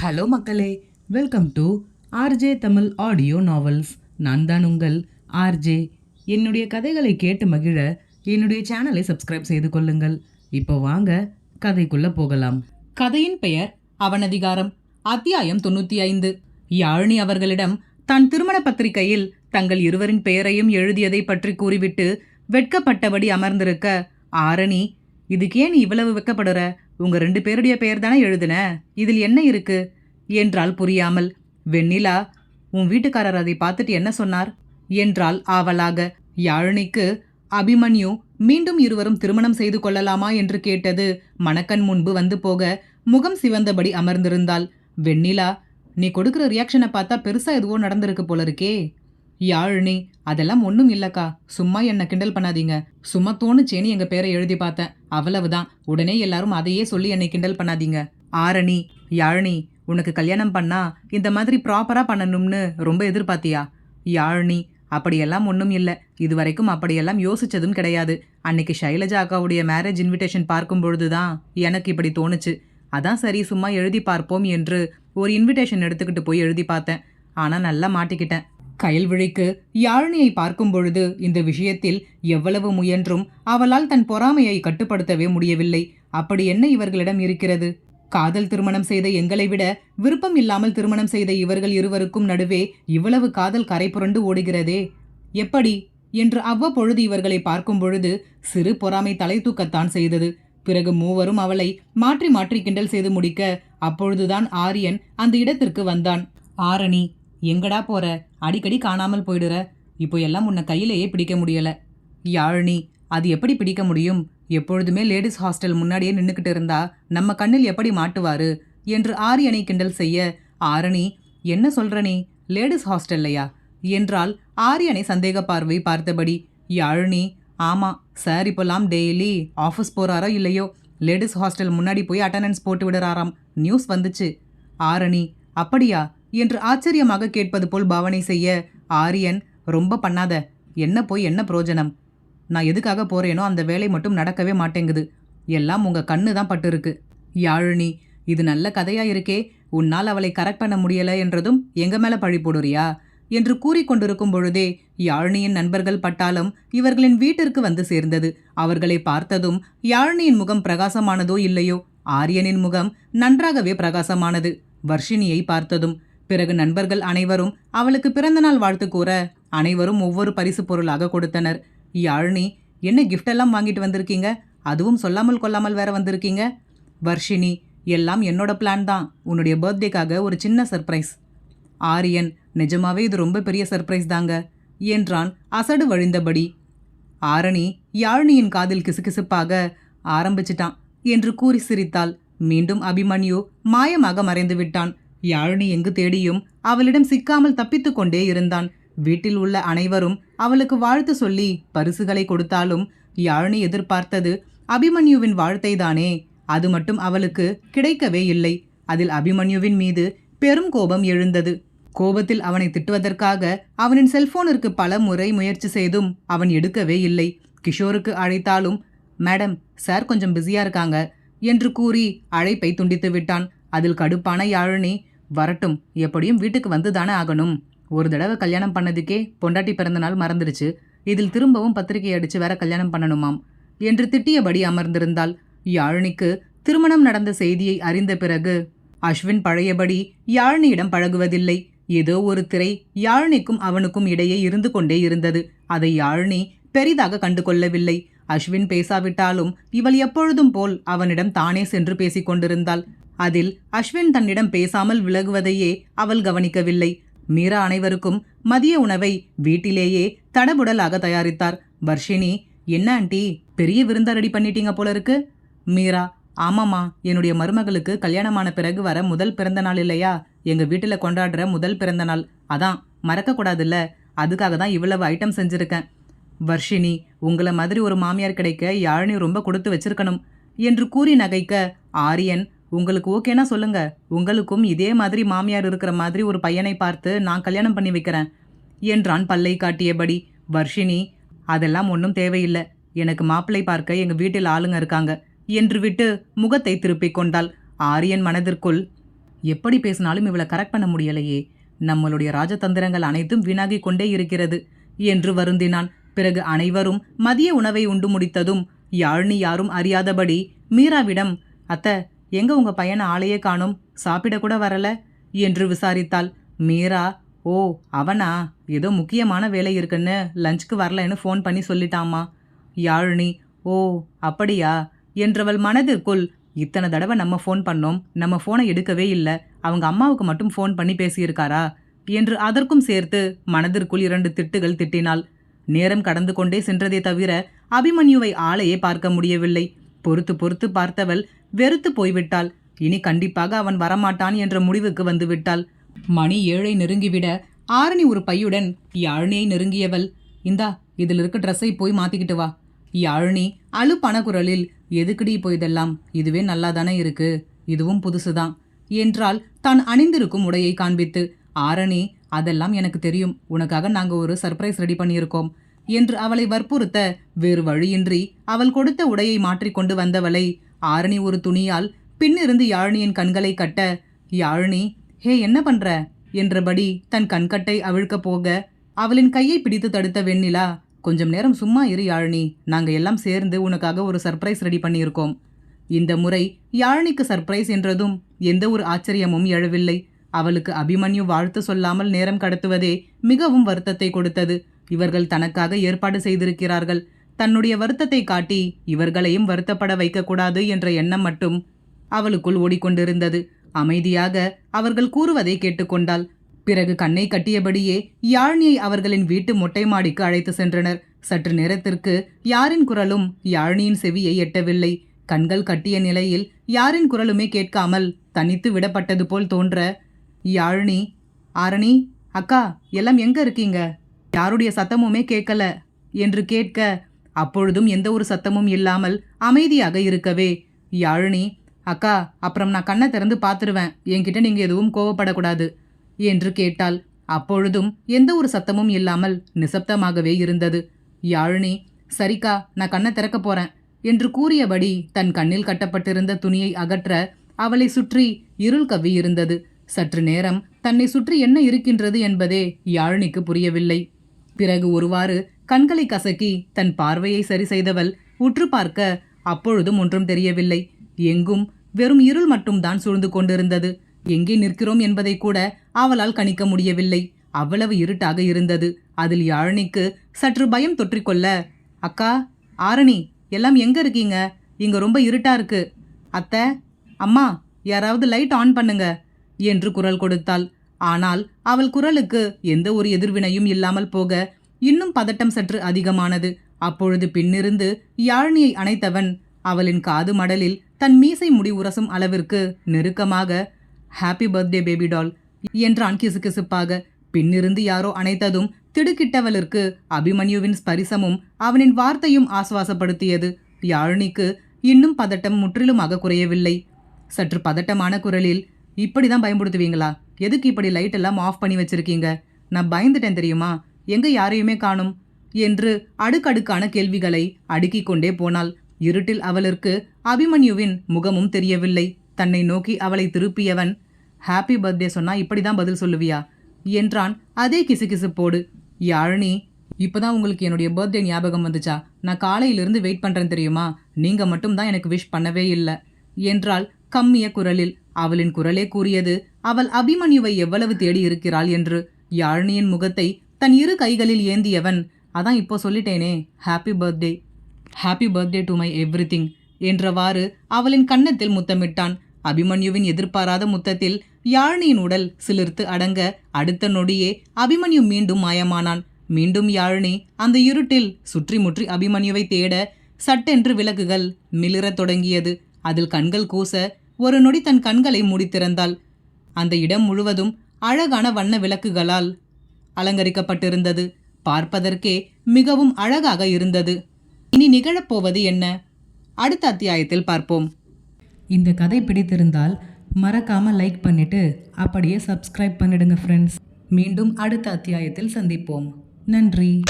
Hello மக்களே welcome to RJ Tamil audio novels. நான் தான் உங்கள் ஆர்ஜே என்னுடைய கதைகளை கேட்டு மகிழ என்னுடைய சேனலை சப்ஸ்கிரைப் செய்து கொள்ளுங்கள். இப்போ வாங்க கதைக்குள்ளே போகலாம். கதையின் பெயர் அவனதிகாரம் அத்தியாயம் தொண்ணூற்றி ஐந்து. யாழினி அவர்களிடம் தன் திருமண பத்திரிகையில் தங்கள் இருவரின் பெயரையும் எழுதியதை பற்றி கூறிவிட்டு வெட்கப்பட்டபடி அமர்ந்திருக்க ஆரணி இதுக்கு ஏன் நீ இவ்வளவு வெட்கப்படுற? உங்க ரெண்டு பேருடைய பெயர் தானே எழுதுன? இதில் என்ன இருக்கு? என்றால் புரியாமல் வெண்ணிலா உன் வீட்டுக்காரர் அதை பார்த்துட்டு என்ன சொன்னார்? என்றால் ஆவலாக. யாழினிக்கு அபிமன்யு மீண்டும் இருவரும் திருமணம் செய்து கொள்ளலாமா? என்று கேட்டது மணக்கண் முன்பு வந்து போக முகம் சிவந்தபடி அமர்ந்திருந்தாள். வெண்ணிலா நீ கொடுக்குற ரியாக்ஷனை பார்த்தா பெருசா எதுவோ நடந்திருக்கு போல இருக்கே. யாழினி அதெல்லாம் ஒன்றும் இல்லக்கா. சும்மா என்னை கிண்டல் பண்ணாதீங்க. சும்மா தோணுச்சேன்னு எங்கள் பேரை எழுதி பார்த்தேன். அவ்வளவுதான். உடனே எல்லாரும் அதையே சொல்லி என்னை கிண்டல் பண்ணாதீங்க. ஆரணி யாழினி உனக்கு கல்யாணம் பண்ணா இந்த மாதிரி ப்ராப்பராக பண்ணணும்னு ரொம்ப எதிர்பார்த்தியா? யாழினி அப்படியெல்லாம் ஒன்றும் இல்லை. இது வரைக்கும் அப்படியெல்லாம் யோசிச்சதும் கிடையாது. அன்னைக்கு ஷைலஜா அக்காவுடைய மேரேஜ் இன்விடேஷன் பார்க்கும் பொழுதுதான் எனக்கு இப்படி தோணுச்சு. அதான் சரி சும்மா எழுதி பார்ப்போம் என்று ஒரு இன்விடேஷன் எடுத்துக்கிட்டு போய் எழுதி பார்த்தேன். ஆனால் நல்லா மாட்டிக்கிட்டேன். கயல்விழிக்கு யாழினியை பார்க்கும் பொழுது இந்த விஷயத்தில் எவ்வளவு முயன்றும் அவளால் தன் பொறாமையை கட்டுப்படுத்தவே முடியவில்லை. அப்படி என்ன இவர்களிடம் இருக்கிறது? காதல் திருமணம் செய்த எங்களை விட விருப்பம் இல்லாமல் திருமணம் செய்த இவர்கள் இருவருக்கும் நடுவே இவ்வளவு காதல் கரை புரண்டு ஓடுகிறதே. எப்படி? என்று அவ்வப்பொழுது இவர்களை பார்க்கும் பொழுது சிறு பொறாமை தலை தூக்கத்தான் செய்தது. பிறகு மூவரும் அவளை மாற்றி மாற்றி கிண்டல் செய்து முடிக்க அப்பொழுதுதான் ஆரியன் அந்த இடத்திற்கு வந்தான். ஆரணி எங்கடா போற? அடிக்கடி காணாமல் போயிடுற. இப்போ எல்லாம் உன்னை கையிலேயே பிடிக்க முடியல. யாழினி அது எப்படி பிடிக்க முடியும்? எப்பொழுதுமே லேடிஸ் ஹாஸ்டல் முன்னாடியே நின்றுக்கிட்டு இருந்தா நம்ம கண்ணில் எப்படி மாட்டுவாரு? என்று ஆரியனை கிண்டல் செய்ய ஆரணி என்ன சொல்ற நீ? லேடிஸ் ஹாஸ்டல்லையா? என்றால் ஆரியனை சந்தேக பார்வை பார்த்தபடி யாழினி ஆமா சார் இப்போல்லாம் டெய்லி ஆஃபீஸ் போறாரோ இல்லையோ? லேடிஸ் ஹாஸ்டல் முன்னாடி போய் அட்டண்டன்ஸ் போட்டு விடுறாராம். நியூஸ் வந்துச்சு. ஆரணி அப்படியா? என்று ஆச்சரியமாக கேட்பது போல் பாவனை செய்ய ஆரியன் ரொம்ப பண்ணாத. என்ன போய் என்ன பிரயோஜனம் நான் எதுக்காக போறேனோ அந்த வேலை மட்டும் நடக்கவே மாட்டேங்குது. எல்லாம் உங்க கண்ணு தான் பட்டிருக்கு. யாழினி இது நல்ல கதையா இருக்கே. உன்னால் அவளை கரெக்ட் பண்ண முடியல என்றதும் எங்க மேல பழி போடுறியா? என்று கூறிக்கொண்டிருக்கும் பொழுதே யாழினியின் நண்பர்கள் பட்டாலும் இவர்களின் வீட்டிற்கு வந்து சேர்ந்தது. அவர்களை பார்த்ததும் யாழினியின் முகம் பிரகாசமானதோ இல்லையோ? ஆரியனின் முகம் நன்றாகவே பிரகாசமானது. வர்ஷினியை பார்த்ததும் பிறகு நண்பர்கள் அனைவரும் அவளுக்கு பிறந்தநாள் வாழ்த்து கூற அனைவரும் ஒவ்வொரு பரிசு பொருளாக கொடுத்தனர். யாழினி என்ன கிஃப்ட் எல்லாம் வாங்கிட்டு வந்திருக்கீங்க? அதுவும் சொல்லாமல் கொள்ளாமல் வேற வந்திருக்கீங்க? வர்ஷினி எல்லாம் என்னோட பிளான் தான். உன்னுடைய பர்த்டேக்காக ஒரு சின்ன சர்ப்ரைஸ் ஆரியன் நிஜமாவே இது ரொம்ப பெரிய சர்ப்ரைஸ் தாங்க என்றான் அசடு வழிந்தபடி. ஆரணி யாழினியின் காதில் கிசுகிசுப்பாக ஆரம்பிச்சிட்டான் என்று கூறி சிரித்தாள். மீண்டும் அபிமன்யு மாயமாக மறைந்து விட்டான் யாழினி எங்கு தேடியும் அவளிடம் சிக்காமல் தப்பித்துக் கொண்டே இருந்தான். வீட்டில் உள்ள அனைவரும் அவளுக்கு வாழ்த்து சொல்லி பரிசுகளை கொடுத்தாலும் யாழினி எதிர்பார்த்தது அபிமன்யுவின் வாழ்த்தை தானே அது மட்டும் அவளுக்கு கிடைக்கவே இல்லை. அதில் அபிமன்யுவின் மீது பெரும் கோபம் எழுந்தது. கோபத்தில் அவனை திட்டுவதற்காக அவனின் செல்போனிற்கு பல முறை முயற்சி செய்தும் அவன் எடுக்கவே இல்லை. கிஷோருக்கு அழைத்தாலும் மேடம் சார் கொஞ்சம் பிஸியா இருக்காங்க என்று கூறி அழைப்பை துண்டித்து விட்டான். அதில் கடுப்பான யாழினி வரட்டும் எப்படியும் வீட்டுக்கு வந்து தானே ஆகணும். ஒரு தடவை கல்யாணம் பண்ணதுக்கே பொண்டாட்டி பிறந்த நாள் மறந்துடுச்சு இதில் திரும்பவும் பத்திரிகை அடிச்சு வேற கல்யாணம் பண்ணணுமாம் என்று திட்டியபடி அமர்ந்திருந்தாள். யாழினிக்கு திருமணம் நடந்த செய்தியை அறிந்த பிறகு அஸ்வின் பழையபடி யாழினியிடம் பழகுவதில்லை. ஏதோ ஒரு திரை யாழினிக்கும் அவனுக்கும் இடையே இருந்து கொண்டே இருந்தது. அதை யாழினி பெரிதாக கண்டு கொள்ளவில்லை அஸ்வின் பேசாவிட்டாலும் இவள் எப்பொழுதும் போல் அவனிடம் தானே சென்று பேசிக் கொண்டிருந்தாள் அதில் அஸ்வின் தன்னிடம் பேசாமல் விலகுவதையே அவள் கவனிக்கவில்லை. மீரா அனைவருக்கும் மதிய உணவை வீட்டிலேயே தடபுடலாக தயாரித்தார். வர்ஷினி என்ன ஆண்டி பெரிய விருந்தா ரெடி பண்ணிட்டீங்க போல இருக்கு? மீரா ஆமாம்மா. என்னுடைய மருமகளுக்கு கல்யாணமான பிறகு வர முதல் பிறந்த நாள் இல்லையா? எங்க வீட்டில் கொண்டாடுற முதல் பிறந்த நாள். அதான் மறக்க கூடாதுல்ல. அதுக்காக தான் இவ்வளவு ஐட்டம் செஞ்சிருக்கேன். வர்ஷினி உங்களை மாதிரி ஒரு மாமியார் கிடைக்க யாழினி ரொம்ப கொடுத்து வச்சிருக்கணும் என்று கூறி நகைக்க ஆரியன் உங்களுக்கு ஓகேனா சொல்லுங்க. உங்களுக்கும் இதே மாதிரி மாமியார் இருக்கிற மாதிரி ஒரு பையனை பார்த்து நான் கல்யாணம் பண்ணி வைக்கிறேன் என்றான் பல்லை காட்டியபடி. வர்ஷினி அதெல்லாம் ஒன்றும் தேவையில்லை. எனக்கு மாப்பிள்ளை பார்க்க எங்க வீட்டில் ஆளுங்க இருக்காங்க என்று விட்டு முகத்தை திருப்பிக் கொண்டாள் ஆரியன் மனதிற்குள். எப்படி பேசினாலும் இவளை கரெக்ட் பண்ண முடியலையே. நம்மளுடைய ராஜதந்திரங்கள் அனைத்தும் வீணாகி கொண்டே இருக்கிறது என்று வருந்தினான். பிறகு அனைவரும் மதிய உணவை உண்டு முடித்ததும் யாழ்னி யாரும் அறியாதபடி மீராவிடம் அத்த எங்க உங்க பையனை ஆளையே காணோம்? சாப்பிட கூட வரல என்று விசாரித்தாள். மீரா ஓ அவனா? ஏதோ முக்கியமான வேலை இருக்குன்னு லஞ்சுக்கு வரலன்னு ஃபோன் பண்ணி சொல்லிட்டாமா யாழினி ஓ அப்படியா? என்றவள் மனதிற்குள் இத்தனை தடவை நம்ம ஃபோன் பண்ணோம். நம்ம ஃபோனை எடுக்கவே இல்லை. அவங்க அம்மாவுக்கு மட்டும் ஃபோன் பண்ணி பேசியிருக்காரா? என்று அதற்கும் சேர்த்து மனதிற்குள் இரண்டு திட்டுகள் திட்டினாள். நேரம் கடந்து கொண்டே சென்றதே தவிர அபிமன்யுவை ஆளையே பார்க்க முடியவில்லை. பொறுத்து பொறுத்து பார்த்தவள் வெறுத்து போய்விட்டாள். இனி கண்டிப்பாக அவன் வரமாட்டான் என்ற முடிவுக்கு வந்துவிட்டாள். மணி ஏழை நெருங்கிவிட ஆரணி ஒரு பையுடன் யாழினியை நெருங்கியவள் இந்தா இதில் இருக்க ட்ரெஸ்ஸை போய் மாத்திக்கிட்டு வா யாழினி அழு பணக்குரலில் எதுக்குடி இப்போ இதெல்லாம்? இதுவே நல்லா தானே இருக்கு. இதுவும் புதுசுதான் என்றால் தான் அணிந்திருக்கும் உடையை காண்பித்து. ஆரணி அதெல்லாம் எனக்கு தெரியும். உனக்காக நாங்க ஒரு சர்ப்ரைஸ் ரெடி பண்ணியிருக்கோம் என்று அவளை வற்புறுத்த வேறு வழியின்றி அவள் கொடுத்த உடையை மாற்றிக்கொண்டு வந்தவளை ஆரணி ஒரு துணியால் பின்னிருந்து யாழினியின் கண்களை கட்ட யாழினி ஹே என்ன பண்ற? என்றபடி தன் கண்கட்டை அவிழ்க்கப் போக அவளின் கையை பிடித்து தடுத்த வெண்ணிலா கொஞ்சம் நேரம் சும்மா இரு யாழினி. நாங்கள் எல்லாம் சேர்ந்து உனக்காக ஒரு சர்ப்ரைஸ் ரெடி பண்ணியிருக்கோம். இந்த முறை யாழினிக்கு சர்ப்ரைஸ் என்றதும் எந்த ஒரு ஆச்சரியமும் எழவில்லை. அவளுக்கு அபிமன்யு வாழ்த்து சொல்லாமல் நேரம் கடத்துவதே மிகவும் வருத்தத்தை கொடுத்தது. இவர்கள் தனக்காக ஏற்பாடு செய்திருக்கிறார்கள். தன்னுடைய வருத்தத்தை காட்டி இவர்களையும் வருத்தப்பட வைக்கக்கூடாது என்ற எண்ணம் மட்டும் அவளுக்குள் ஓடிக்கொண்டிருந்தது. அமைதியாக அவர்கள் கூறுவதை கேட்டுக்கொண்டாள். பிறகு கண்ணை கட்டியபடியே யாழ்னியை அவர்களின் வீட்டு மொட்டை மாடிக்கு அழைத்து சென்றனர். சற்று நேரத்திற்கு யாரின் குரலும் யாழ்னியின் செவியை எட்டவில்லை. கண்கள் கட்டிய நிலையில் யாரின் குரலுமே கேட்காமல் தனித்து விடப்பட்டது போல் தோன்ற யாழ்னி ஆரணி அக்கா எல்லாம் எங்க இருக்கீங்க? யாருடைய சத்தமுமே கேட்கல என்று கேட்க அப்பொழுதும் எந்த ஒரு சத்தமும் இல்லாமல் அமைதியாக இருக்கவே யாழினி அக்கா அப்புறம் நான் கண்ணை திறந்து பார்த்துருவேன். என்கிட்ட நீங்கள் எதுவும் கோவப்படக்கூடாது என்று கேட்டாள். அப்பொழுதும் எந்த ஒரு சத்தமும் இல்லாமல் நிசப்தமாகவே இருந்தது. யாழினி சரிக்கா நான் கண்ணை திறக்க போறேன் என்று கூறியபடி தன் கண்ணில் கட்டப்பட்டிருந்த துணியை அகற்ற அவளை சுற்றி இருள் கவ்வி இருந்தது. சற்று நேரம் தன்னை சுற்றி என்ன இருக்கின்றது என்பதே யாழினிக்கு புரியவில்லை. பிறகு ஒருவாறு கண்களை கசக்கி தன் பார்வையை சரி செய்தவள் உற்று பார்க்க அப்பொழுதும் ஒன்றும் தெரியவில்லை. எங்கும் வெறும் இருள் மட்டும்தான் சூழ்ந்து கொண்டிருந்தது. எங்கே நிற்கிறோம் என்பதை கூட அவளால் கணிக்க முடியவில்லை. அவ்வளவு இருட்டாக இருந்தது. அதில் யாழினிக்கு சற்று பயம் தொற்றிக்கொள்ள அக்கா ஆரணி எல்லாம் எங்க இருக்கீங்க? இங்க ரொம்ப இருட்டா இருக்கு. அத்தை அம்மா யாராவது லைட் ஆன் பண்ணுங்க என்று குரல் கொடுத்தாள். ஆனால் அவள் குரலுக்கு எந்த ஒரு எதிர்வினையும் இல்லாமல் போக இன்னும் பதட்டம் சற்று அதிகமானது. அப்பொழுது பின்னிருந்து யாழினியை அணைத்தவன் அவளின் காது மடலில் தன் மீசை முடி உரசும் அளவிற்கு நெருக்கமாக ஹாப்பி பர்த்டே பேபி டால் என்றான் கிசுகிசுப்பாக. பின்னிருந்து யாரோ அணைத்ததும் திடுக்கிட்டவளிற்கு அபிமன்யுவின் ஸ்பரிசமும் அவனின் வார்த்தையும் ஆசுவாசப்படுத்தியது. யாழினிக்கு இன்னும் பதட்டம் முற்றிலுமாக குறையவில்லை. சற்று பதட்டமான குரலில் இப்படிதான் பயன்படுத்துவீங்களா எதுக்கு இப்படி லைட் எல்லாம் ஆஃப் பண்ணி வச்சிருக்கீங்க? நான் பயந்துட்டேன் தெரியுமா? எங்கே யாரையுமே காணும்? என்று அடுக்கடுக்கான கேள்விகளை அடுக்கிக் கொண்டே போனாள். இருட்டில் அவளிற்கு அபிமன்யுவின் முகமும் தெரியவில்லை. தன்னை நோக்கி அவளை திருப்பியவன் ஹாப்பி பர்த்டே சொன்னா இப்படிதான் பதில் சொல்லுவியா? என்றான் அதே கிசுகிசுப்போடு. யாழினி இப்போதான் உங்களுக்கு என்னுடைய பர்த்டே ஞாபகம் வந்துச்சா? நான் காலையிலிருந்து வெயிட் பண்றேன் தெரியுமா? நீங்க மட்டும்தான் எனக்கு விஷ் பண்ணவே இல்லை. என்றால் கம்மிய குரலில். அவளின் குரலே கூறியது அவள் அபிமன்யுவை எவ்வளவு தேடி இருக்கிறாள்? என்று யாழினியின் முகத்தை தன் இரு கைகளில் ஏந்தியவன் அதான் இப்போ சொல்லிட்டேனே happy birthday happy birthday to my every என்றவாறு அவளின் கன்னத்தில் முத்தமிட்டான். அபிமன்யுவின் எதிர்பாராத முத்தத்தில் யாழினியின் உடல் சிலிர்த்து அடங்க அடுத்த நொடியே அபிமன்யு மீண்டும் மாயமானான். மீண்டும் யாழினி அந்த இருட்டில் சுற்றி முற்றி அபிமன்யுவை தேட சட்டென்று விளக்குகள் மிளிரத் தொடங்கியது. அதில் கண்கள் கூச ஒரு நொடி தன் கண்களை மூடித்திறந்தாள். அந்த இடம் முழுவதும் அழகான வண்ண விளக்குகளால் அலங்கரிக்கப்பட்டிருந்தது. பார்ப்பதற்கே மிகவும் அழகாக இருந்தது. இனி நிகழப்போவது என்ன? அடுத்த அத்தியாயத்தில் பார்ப்போம். இந்த கதை பிடித்திருந்தால் மறக்காம லைக் பண்ணிட்டு அப்படியே சப்ஸ்கிரைப் பண்ணிடுங்க ஃப்ரெண்ட்ஸ் மீண்டும் அடுத்த அத்தியாயத்தில் சந்திப்போம். நன்றி.